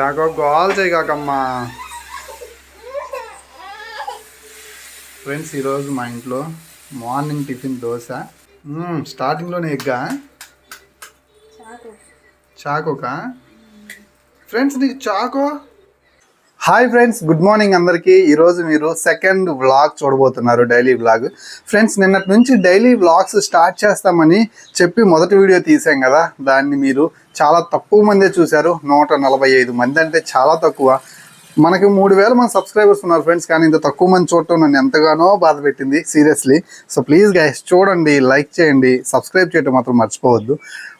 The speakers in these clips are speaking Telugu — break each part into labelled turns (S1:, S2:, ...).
S1: చాకో గోల్ చేయగాకమ్మా. ఫ్రెండ్స్ ఈరోజు మా ఇంట్లో మార్నింగ్ టిఫిన్ దోశ. స్టార్టింగ్లోనే ఎగ్గా? చాకోకా? ఫ్రెండ్స్ నీకు Chako? Hi friends good morning అందరికీ. ఈరోజు మీరు సెకండ్ వ్లాగ్ చూడబోతున్నారు డైలీ వ్లాగ్ ఫ్రెండ్స్ నిన్నటి నుంచి డైలీ వ్లాగ్స్ స్టార్ట్ చేస్తామని చెప్పి మొదటి వీడియో తీసాం కదా. దాన్ని మీరు చాలా తక్కువ మందే చూశారు. నూట నలభై ఐదు మంది అంటే చాలా తక్కువ. మనకి మూడు వేల మంది సబ్స్క్రైబర్స్ ఉన్నారు ఫ్రెండ్స్ కానీ ఇంత తక్కువ మంది చూడటం నన్ను ఎంతగానో బాధ పెట్టింది సీరియస్లీ సో ప్లీజ్ గైస్ చూడండి లైక్ చేయండి సబ్స్క్రైబ్ చేయడం మాత్రం మర్చిపోవద్దు.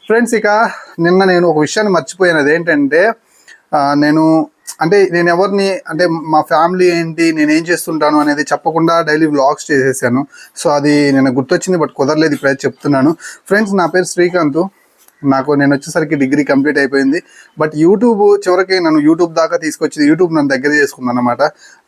S1: ఫ్రెండ్స్ ఇక నిన్న నేను ఒక విషయాన్ని మర్చిపోయాను. అదేంటంటే నేను అంటే నేను ఎవరిని అంటే మా ఫ్యామిలీ ఏంటి నేను ఏం చేస్తుంటాను అనేది చెప్పకుండా డైలీ వ్లాగ్స్ చేసేసాను. సో అది నేను గుర్తొచ్చింది బట్ కుదరలేదు ఇప్పుడైతే చెప్తున్నాను. ఫ్రెండ్స్ నా పేరు శ్రీకాంత్. నాకు నేను వచ్చేసరికి డిగ్రీ కంప్లీట్ అయిపోయింది. బట్ యూట్యూబ్ చివరికి నన్ను యూట్యూబ్ దాకా తీసుకొచ్చింది. యూట్యూబ్ నన్ను దగ్గర చేసుకుంది అనమాట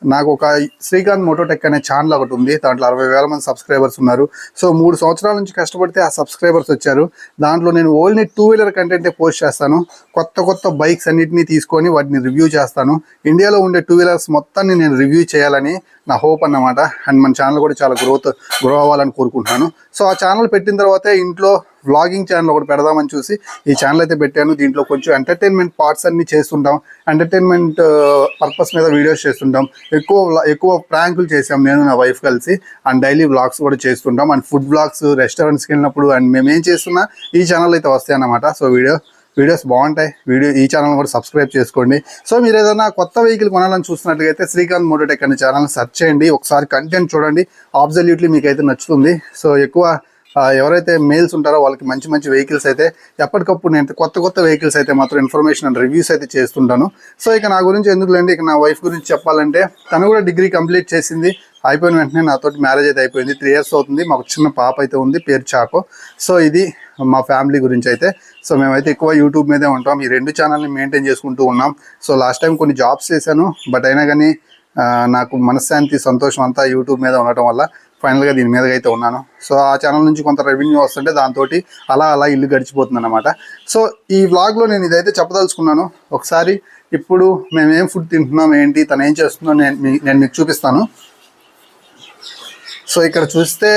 S1: నాకు ఒక శ్రీకాంత్ మోటోటెక్ అనే ఛానల్ ఒకటి ఉంది. దాంట్లో అరవై వేల మంది సబ్స్క్రైబర్స్ ఉన్నారు. సో మూడు సంవత్సరాల నుంచి కష్టపడితే ఆ సబ్స్క్రైబర్స్ వచ్చారు. దాంట్లో నేను ఓన్లీ టూ వీలర్ కంటెంటే పోస్ట్ చేస్తాను. కొత్త కొత్త బైక్స్ అన్నిటిని తీసుకొని వాటిని రివ్యూ చేస్తాను. ఇండియాలో ఉండే టూ వీలర్స్ మొత్తాన్ని నేను రివ్యూ చేయాలని నా హోప్ అన్నమాట. అండ్ మన ఛానల్ కూడా చాలా గ్రోత్ గ్రో అవ్వాలని కోరుకుంటున్నాను. సో ఆ ఛానల్ పెట్టిన తర్వాతే ఇంట్లో వ్లాగింగ్ ఛానల్ ఒకటి పెడదామని చూసి ఈ ఛానల్ అయితే పెట్టాను. దీంట్లో కొంచెం ఎంటర్టైన్మెంట్ పార్ట్స్ అన్ని చేస్తుంటాం. ఎంటర్టైన్మెంట్ పర్పస్ మీద వీడియోస్ చేస్తుంటాం. ఎక్కువ ఎక్కువ ప్రాంకులు చేసాం నేను నా వైఫ్ కలిసి. అండ్ డైలీ వ్లాగ్స్ కూడా చేస్తుంటాం. అండ్ ఫుడ్ వ్లాగ్స్ రెస్టారెంట్స్కి వెళ్ళినప్పుడు అండ్ మేము ఏం చేస్తున్నా ఈ ఛానల్ అయితే వస్తాయి అన్నమాట. సో వీడియో వీడియోస్ బాగుంటాయి. వీడియో ఈ ఛానల్ కూడా సబ్స్క్రైబ్ చేసుకోండి. సో మీరు ఏదైనా కొత్త వెహికల్ కొనాలని చూసినట్లయితే శ్రీకాంత్ మోటోటెక్ అనే ఛానల్ సెర్చ్ చేయండి. ఒకసారి కంటెంట్ చూడండి. అబ్జల్యూట్లీ మీకు అయితే నచ్చుతుంది. సో ఎక్కువ ఎవరైతే మేల్స్ ఉంటారో వాళ్ళకి మంచి మంచి వెహికల్స్ అయితే ఎప్పటికప్పుడు నేను కొత్త కొత్త వెహికల్స్ అయితే మాత్రం ఇన్ఫర్మేషన్ అండ్ రివ్యూస్ అయితే చేస్తుంటాను. సో ఇక నా గురించి ఎందుకులేండి ఇక నా వైఫ్ గురించి చెప్పాలంటే తను కూడా డిగ్రీ కంప్లీట్ చేసింది. అయిపోయిన వెంటనే నాతోటి మ్యారేజ్ అయితే అయిపోయింది. త్రీ ఇయర్స్ అవుతుంది. మాకు చిన్న పాప అయితే ఉంది పేరు చాకో. సో ఇది మా ఫ్యామిలీ గురించి అయితే. సో మేమైతే ఎక్కువ యూట్యూబ్ మీదే ఉంటాం. ఈ రెండు ఛానల్ని మెయింటైన్ చేసుకుంటూ ఉన్నాం. సో లాస్ట్ టైం కొన్ని జాబ్స్ చేశాను. బట్ అయినా కానీ నాకు మనశ్శాంతి సంతోషం అంతా యూట్యూబ్ మీద ఉండటం వల్ల ఫైనల్గా దీని మీద అయితే ఉన్నాను. సో ఆ ఛానల్ నుంచి కొంత రెవెన్యూ వస్తుంటే దాంతో అలా అలా ఇల్లు గడిచిపోతుంది అనమాట సో ఈ వ్లాగ్లో నేను ఇదైతే చెప్పదలుచుకున్నాను. ఒకసారి ఇప్పుడు మేము ఏం ఫుడ్ తింటున్నాం ఏంటి తను ఏం చేస్తుందో నేను నేను మీకు చూపిస్తాను. సో ఇక్కడ చూస్తే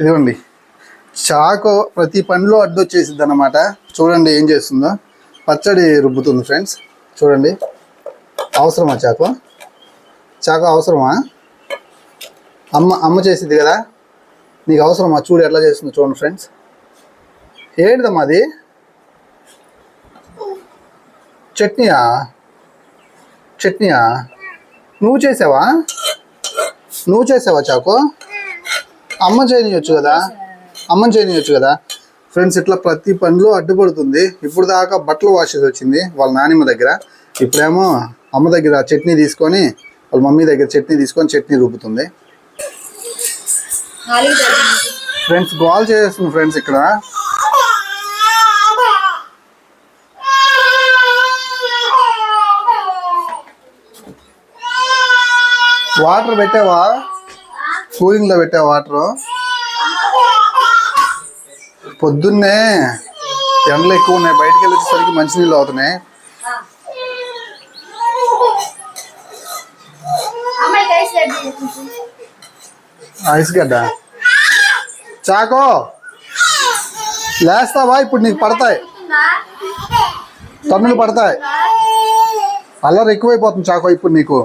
S1: ఇదిగోండి. చాకో ప్రతి పనిలో అడ్డొచ్చేసిద్ది అనమాట చూడండి ఏం చేస్తుందో. పచ్చడి రుబ్బుతుంది ఫ్రెండ్స్. చూడండి. అవసరమా చాకో? చాకో అవసరమా? అమ్మ అమ్మ చేసేది కదా? నీకు అవసరమా? చూడు ఎట్లా చేస్తుంది చూడండి ఫ్రెండ్స్ ఏంటిదమ్మా అది? చట్నీయా? చట్నీయా? నువ్వు చేసావా? నువ్వు చేసావా చాకో? అమ్మ చేయనియొచ్చు కదా? అమ్మ చేయనియొచ్చు కదా? ఫ్రెండ్స్ ఇట్లా ప్రతి పనిలో అడ్డుపడుతుంది. ఇప్పుడు దాకా బట్టలు వాష్ చేసి వచ్చింది వాళ్ళ నానిమ్మ దగ్గర. ఇప్పుడేమో అమ్మ దగ్గర చట్నీ తీసుకొని వాళ్ళ మమ్మీ దగ్గర చట్నీ తీసుకొని చట్నీ రూపుతుంది. ఫ్రెండ్స్ గోల్ చేస్తుంది ఫ్రెండ్స్ ఇక్కడ. వాటర్ పెట్టావా? కూలింగ్లో పెట్టావా వాటర్? పొద్దున్నే ఎండలు ఎక్కువ ఉన్నాయి. బయటికి వెళ్ళి వచ్చేసరికి మంచినీళ్ళు అవుతున్నాయి. ఐస్ గడ్డ చాకో. లేస్తావా? ఇప్పుడు నీకు పడతాయి. తన్నులు పడతాయి. అల్లరి ఎక్కువైపోతుంది చాకో ఇప్పుడు నీకు.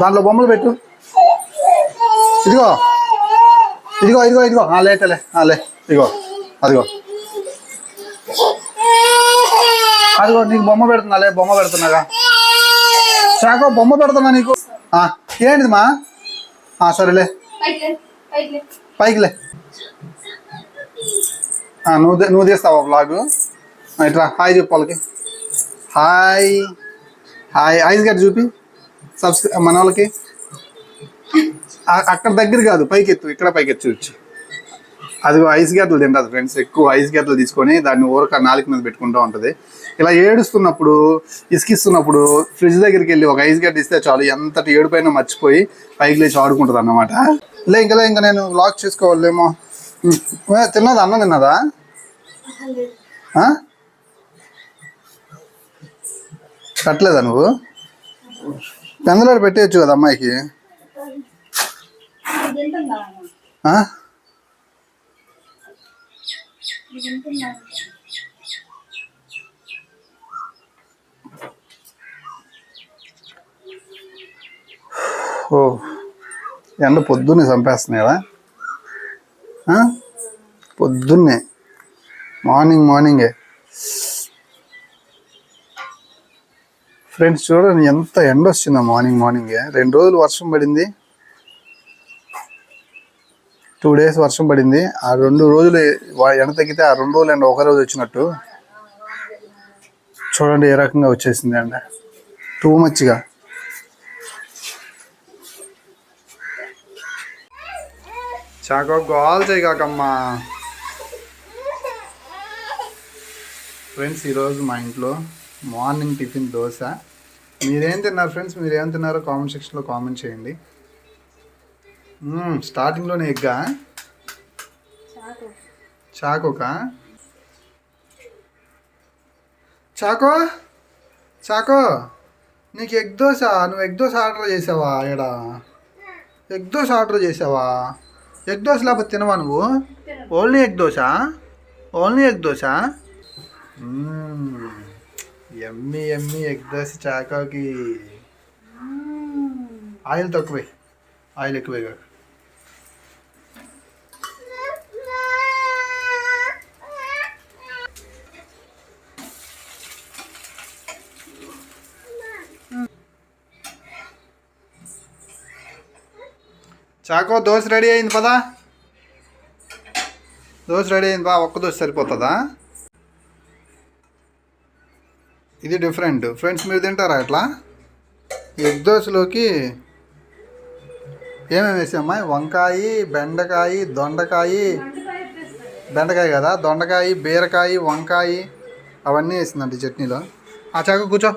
S1: దాంట్లో బొమ్మలు పెట్టు. ఇదిగో. ఇదిగో ఇదిగో ఇదిగో. లేటలే లే ఇదిగో. అదిగో. అదిగో నీకు బొమ్మ పెడుతున్నా లే బొమ్మ పెడుతున్నాగా చాకో బొమ్మ పెడుతున్నా నీకు. ఆ, ఏంటిది మా? సరేలే పైకి లే ఆ, నువ్వు నువ్వు తీస్తావా బ్లాగ్ ఇట్లా హాయ్ చెప్పు వాళ్ళకి హాయ్ హాయ్ ఐస్ గడ్డ చూపి సబ్స్క్రై మన వాళ్ళకి అక్కడ దగ్గర కాదు పైకి ఎత్తు ఇక్కడ పైకి ఎత్తు చూచి అదిగో ఐస్ గడ్డలు తింటుంది ఫ్రెండ్స్ ఎక్కువ ఐస్ గడ్డలు తీసుకొని దాన్ని ఊరక నాలుగు మీద పెట్టుకుంటూ ఉంటుంది ఇలా ఏడుస్తున్నప్పుడు ఇసుకిస్తున్నప్పుడు ఫ్రిడ్జ్ దగ్గరికి వెళ్ళి ఒక ఐస్ గడ్డ ఇస్తే చాలు. ఎంతటి ఏడుపైన మర్చిపోయి పైకి లేచి ఆడుకుంటుంది అన్నమాట లే ఇంకా ఇంకా నేను లాక్ చేసుకోవాలేమో. ఉమ్, అన్న తిన్నదా? అన్నం తిన్నదా? కట్టలేదా నువ్వు? పెందలాడు పెట్టేయచ్చు కదా అమ్మాయికి. ఆ? ఓ ఎండ పొద్దున్నే చంపేస్తున్నాయా కదా? పొద్దున్నే. మార్నింగ్ మార్నింగే. ఫ్రెండ్స్ చూడండి ఎంత ఎండ వస్తుందో మార్నింగ్ మార్నింగే. రెండు రోజులు వర్షం పడింది. టూ డేస్ వర్షం పడింది. ఆ రెండు రోజులు ఎండ తగ్గితే ఆ రెండు రోజులు ఎండ ఒక రోజు వచ్చినట్టు. చూడండి ఏ రకంగా వచ్చేసింది అండ టూ మచ్గా చాకో గోల్ చేయగాకమ్మా ఫ్రెండ్స్ ఈరోజు మా ఇంట్లో మార్నింగ్ టిఫిన్ దోశ. మీరేం తిన్నారు ఫ్రెండ్స్ మీరు తిన్నారో కామెంట్ సెక్షన్లో కామెంట్ చేయండి. స్టార్టింగ్లోనే ఎగ్గా? చాకోకా? చాకో? చాకో నీకు ఎగ్ దోశ నువ్వు ఎగ్ దోశ ఆర్డర్ చేసావా ఇక్కడ ఎగ్ దోశ ఆర్డర్ చేసావా? ఎగ్ దోశ లేకపోతే తినవా నువ్వు? Only egg dosa? Only egg dosa? ఎమ్మి ఎమ్మి ఎగ్ దోశ చాకోకి. ఆయిల్ తక్కువే. ఆయిల్ ఎక్కువే కాదు. చాకో దోశ రెడీ అయింది పదా? దోశ రెడీ అయింది బా ఒక్క దోశ సరిపోతుందా? ఇది డిఫరెంట్. ఫ్రెండ్స్ మీరు తింటారా అట్లా ఎగ్ దోశలోకి ఏమేమి వేసామ్మా వంకాయ బెండకాయ దొండకాయ. బెండకాయ కదా? దొండకాయ బీరకాయ వంకాయ. అవన్నీ వేసిందండి చట్నీలో. ఆ చాకు కూర్చో.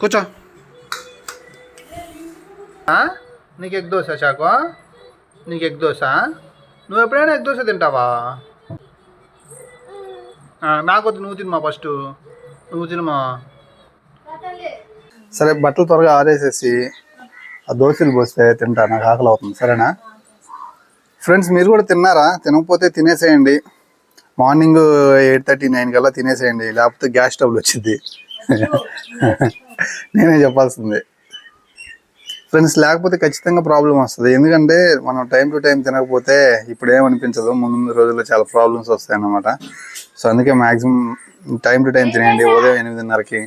S1: కూర్చో. ఆ? నీకు ఎగ్ దోశ చాకు నీకు ఎగ్ దోశ నువ్వు ఎప్పుడైనా ఎగ్ దోశ తింటావా? నాకు నాకొద్దు నువ్వు తినమా ఫస్ట్. నువ్వు తినమా? సరే బట్టలు త్వరగా ఆరేసేసి ఆ దోశలు పోస్తే తింటా నాకు ఆకలి అవుతుంది సరేనా? ఫ్రెండ్స్ మీరు కూడా తిన్నారా? తినకపోతే తినేసేయండి. మార్నింగ్ ఎయిట్ థర్టీ నైన్ కల్లా తినేసేయండి. లేకపోతే గ్యాస్ స్టవ్లు వచ్చింది నేనే చెప్పాల్సింది. ఫ్రెండ్స్ లేకపోతే ఖచ్చితంగా ప్రాబ్లం వస్తుంది. ఎందుకంటే మనం టైం టు టైం తినకపోతే ఇప్పుడు ఏమనిపించదు ముందు ముందు రోజుల్లో చాలా ప్రాబ్లమ్స్ వస్తాయి అన్నమాట సో అందుకే మ్యాక్సిమం టైం టు టైం తినేయండి. ఉదయం ఎనిమిదిన్నరకి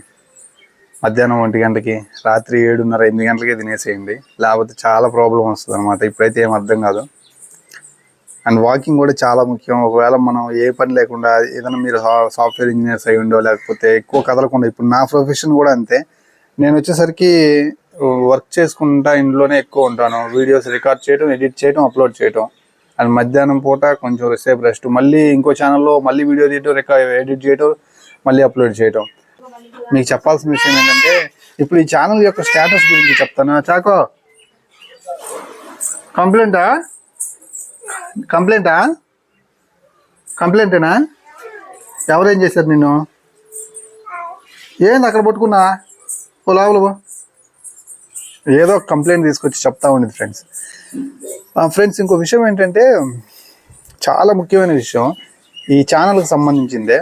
S1: మధ్యాహ్నం ఒంటి గంటకి రాత్రి ఏడున్నర ఎనిమిది గంటలకే తినేసేయండి. లేకపోతే చాలా ప్రాబ్లం వస్తుంది అనమాట ఇప్పుడైతే ఏం అర్థం కాదు. అండ్ వాకింగ్ కూడా చాలా ముఖ్యం. ఒకవేళ మనం ఏ పని లేకుండా ఏదైనా మీరు సాఫ్ట్వేర్ ఇంజనీర్స్ అయ్యి ఉండో లేకపోతే ఎక్కువ కదలకుండా ఇప్పుడు నా ప్రొఫెషన్ కూడా అంతే. నేను వచ్చేసరికి వర్క్ చేసుకుంటా ఇంట్లోనే ఎక్కువ ఉంటాను. వీడియోస్ రికార్డ్ చేయడం ఎడిట్ చేయడం అప్లోడ్ చేయడం అండ్ మధ్యాహ్నం పూట కొంచెం సేపు రెస్ట్ మళ్ళీ ఇంకో ఛానల్లో మళ్ళీ వీడియో తీయటం రికార్డ్ ఎడిట్ చేయటం మళ్ళీ అప్లోడ్ చేయటం. మీకు చెప్పాల్సిన విషయం ఏంటంటే ఇప్పుడు ఈ ఛానల్ యొక్క స్టేటస్ గురించి చెప్తాను. చాకో. కంప్లైంటా కంప్లైంటా కంప్లైంటేనా ఎవరేం చేశారు నిన్ను? ఏంది అక్కడ పట్టుకున్నా? ఓ లోపల ఏదో కంప్లైంట్ తీసుకొచ్చి చెప్తా ఉండేది ఫ్రెండ్స్ ఫ్రెండ్స్ ఇంకో విషయం ఏంటంటే చాలా ముఖ్యమైన విషయం ఈ ఛానల్కి సంబంధించిందే.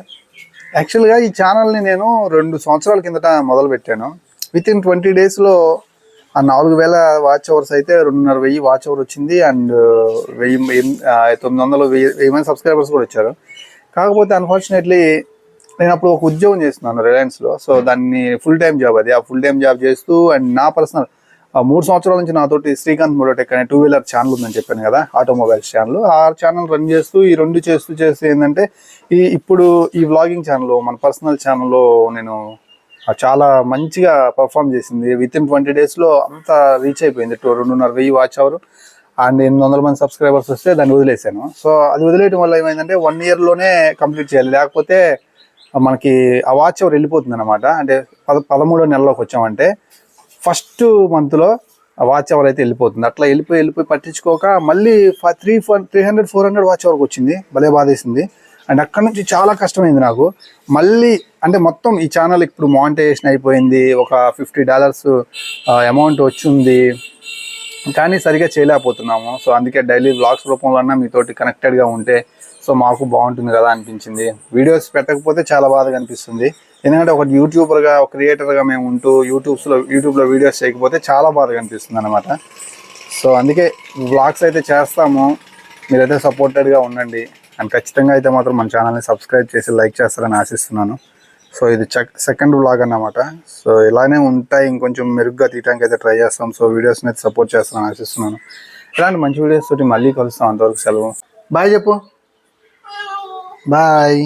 S1: యాక్చువల్గా ఈ ఛానల్ని నేను రెండు సంవత్సరాల కిందట మొదలుపెట్టాను. విత్ ఇన్ ట్వంటీ డేస్లో ఆ నాలుగు వేల వాచ్ అవర్స్ అయితే రెండున్నర వెయ్యి వాచ్ అవర్ వచ్చింది అండ్ వెయ్యి తొమ్మిది వందలు వెయ్యి వెయ్యి మంది సబ్స్క్రైబర్స్ కూడా వచ్చారు. కాకపోతే అన్ఫార్చునేట్లీ నేను అప్పుడు ఒక ఉద్యోగం చేస్తున్నాను రిలయన్స్లో సో దాన్ని ఫుల్ టైం జాబ్ అది. ఆ ఫుల్ టైం జాబ్ చేస్తూ అండ్ నా పర్సనల్ మూడు సంవత్సరాల నుంచి నాతోటి శ్రీకాంత్ మోడోటెక్ అనే టూ వీలర్ ఛానల్ ఉందని చెప్పాను కదా ఆటోమొబైల్స్ ఛానల్ ఆ ఛానల్ రన్ చేస్తూ ఈ రెండు చేస్తూ చేస్తూ ఏంటంటే ఈ ఇప్పుడు ఈ వ్లాగింగ్ ఛానల్ మన పర్సనల్ ఛానల్లో నేను చాలా మంచిగా పర్ఫామ్ చేసింది. విత్ ఇన్ ట్వంటీ డేస్లో అంతా రీచ్ అయిపోయింది. టూ రెండున్నర వెయ్యి వాచ్ అవర్ అండ్ ఎనిమిది వందల మంది సబ్స్క్రైబర్స్ వస్తే దాన్ని వదిలేశాను. సో అది వదిలేయడం వల్ల ఏమైందంటే వన్ ఇయర్లోనే కంప్లీట్ చేయాలి. లేకపోతే మనకి ఆ వాచ్ అవర్ వెళ్ళిపోతుంది అనమాట అంటే పద పదమూడో నెలలోకి వచ్చామంటే ఫస్ట్ మంత్లో ఆ వాచ్ అవర్ అయితే వెళ్ళిపోతుంది అట్లా వెళ్ళిపోయి వెళ్ళిపోయి పట్టించుకోక మళ్ళీ three four three hundred four hundred watch అవర్కి వచ్చింది. భలే బాధేసింది. అండ్ అక్కడ నుంచి చాలా కష్టమైంది నాకు. మళ్ళీ అంటే మొత్తం ఈ ఛానల్ ఇప్పుడు మానిటైజేషన్ అయిపోయింది. ఒక ఫిఫ్టీ డాలర్స్ అమౌంట్ వచ్చింది. కానీ సరిగా చేయలేకపోతున్నాము. సో అందుకే డైలీ వ్లాగ్స్ రూపంలో అన్నా మీతోటి కనెక్టెడ్గా ఉంటే సో మాకు బాగుంటుంది కదా అనిపించింది. వీడియోస్ పెట్టకపోతే చాలా బాధగా అనిపిస్తుంది. ఎందుకంటే ఒక యూట్యూబర్గా ఒక క్రియేటర్గా మేము ఉంటూ యూట్యూబ్స్లో యూట్యూబ్లో వీడియోస్ చేయకపోతే చాలా బాధగా అనిపిస్తుంది అనమాట సో అందుకే వ్లాగ్స్ అయితే చేస్తాము. మీరైతే సపోర్టెడ్గా ఉండండి. అండ్ ఖచ్చితంగా అయితే మాత్రం మన ఛానల్ని సబ్స్క్రైబ్ చేసి లైక్ చేస్తారని ఆశిస్తున్నాను. సో ఇది చెక్ సెకండ్ వ్లాగ్ అన్నమాట. సో ఇలానే ఉంటాయి ఇంకొంచెం మెరుగ్గా తీయడానికి అయితే ట్రై చేస్తాం. సో వీడియోస్ని అయితే సపోర్ట్ చేస్తాను ఆశిస్తున్నాను. ఇలాంటి మంచి వీడియోస్ తోటి మళ్ళీ కలుస్తాం. అంతవరకు సెలవు. బాయ్ చెప్పు. బాయ్